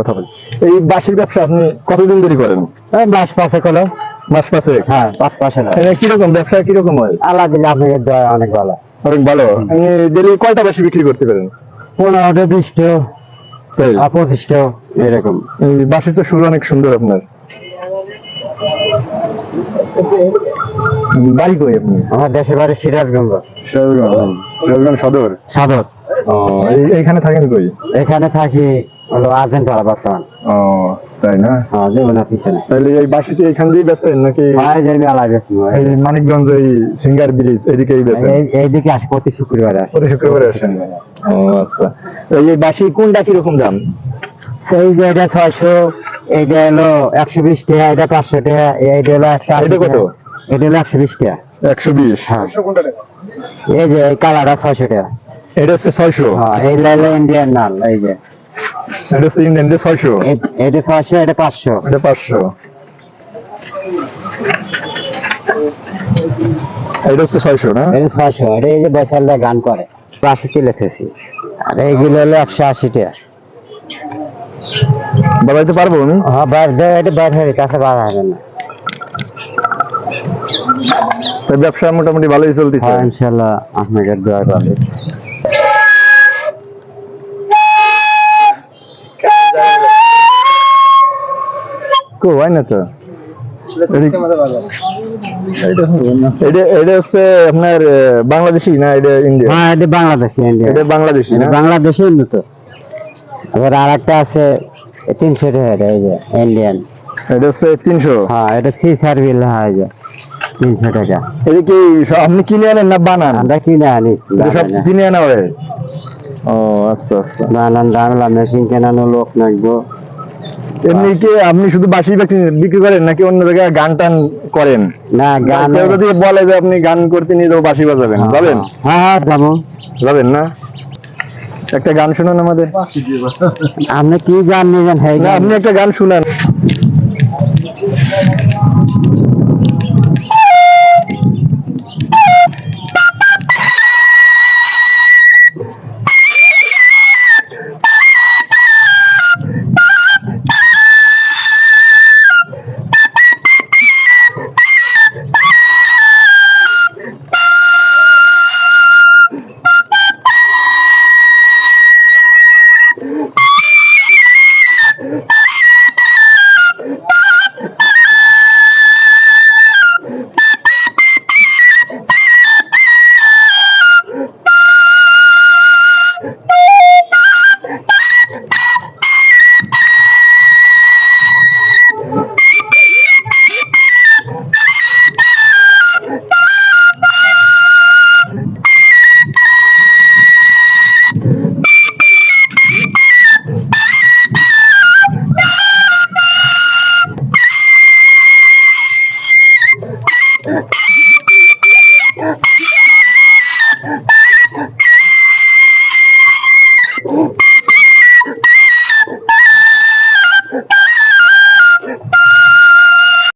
কথা বলি। এই বাঁশের ব্যবসা আপনি কতদিন ধরে করেন? বাঁশ মাস পাশে হলো। মাস হ্যাঁ পাঁচ না কীরকম? ব্যবসা কীরকম হয়? আল্লাহ দিলে আপনাকে অনেক ভালো। অনেক ভালো। আপনি ডেলি কয়টা বাঁশি বিক্রি করতে পারেন? পনেরোটা বিশটা পঁচিশটা। এরকম। এই বাঁশির তো সুর অনেক সুন্দর আপনার। বাড়ি কই আপনি? আমার দেশের বাড়ি সিরাজগঞ্জ। সিরাজগঞ্জ। সিরাজগঞ্জ সদর? সাদর। এইখানে থাকেন কই? এখানে থাকি হলো আর্জেন্টারা বর্তমান। ও তাই না? হ্যাঁ পিছনে। তাহলে এই এখান দিয়ে বেচেন নাকি? ভাই যে মেলা গেছি এই মানিকগঞ্জ এই সিঙ্গার ব্রিজ এদিকেই বেচেন? এইদিকে আসে প্রতি শুক্রবার আসে। প্রতি শুক্রবারে আসেন। ও আচ্ছা। এই বাসি কোনটা কীরকম দাম? সেই যে এটা ছয়শো এইটা হলো একশো বিশ টাকা এটা পাঁচশো টাকা এইটা হলো একশো আশি এটা কত? এটা হলো একশো বিশ টাকা। একশো বিশ? হ্যাঁ। এই যে এই কালারটা ছয়শো টাকা। এটা হচ্ছে ছয়শো? হ্যাঁ এই হলো ইন্ডিয়ান নাল এই যে। এটা হচ্ছে ইন্ডিয়ান ছয়শো? এটা ছয়শো এটা পাঁচশো। এটা পাঁচশো। এটা হচ্ছে ছয়শো না? এটা ছয়শো এটা এই যে বেচাররা গান করে। পাশে তুলেছি। আর এইগুলো হলো একশো আশি টাকা। বাবাইতে পারব আমি? হ্যাঁ দেয় এটা ব্যাটারির কাছে বার হবে না। তো ব্যবসা মোটামুটি ভালোই চলতেছে। হ্যাঁ ইনশাল্লাহ আপনাকে দোয়া পাবে কো হয় না তো? এটা এটা হচ্ছে আপনার বাংলাদেশি না এটা ইন্ডিয়া হ্যাঁ এটা বাংলাদেশি ইন্ডিয়া এটা বাংলাদেশি না? বাংলাদেশি উন্নত। আর একটা আছে তিনশো টাকা এটা, এই যে ইন্ডিয়ান এটা হচ্ছে তিনশো? হ্যাঁ এটা সি সার্ভিল হ্যাঁ এই যে তিনশো টাকা। এটা কি আপনি কিনে আনেন না বানান? আমরা কিনে আনি সব কিনে আনা হয়? ও আচ্ছা আচ্ছা। বানান মেশিন কেনানো লোক এমনি কি আপনি শুধু বাঁশি বিক্রি- বিক্রি করেন নাকি অন্য জায়গায় গান টান করেন? না গান যদি বলে যে আপনি গান করতে নিয়ে যাব বাঁশি বাজাবেন যাবেন? হ্যাঁ হ্যাঁ যাব। যাবেন না? একটা গান শুনুন আমাদের। আপনি কি গান নেবেন হ্যাঁ আপনি একটা গান শুনান।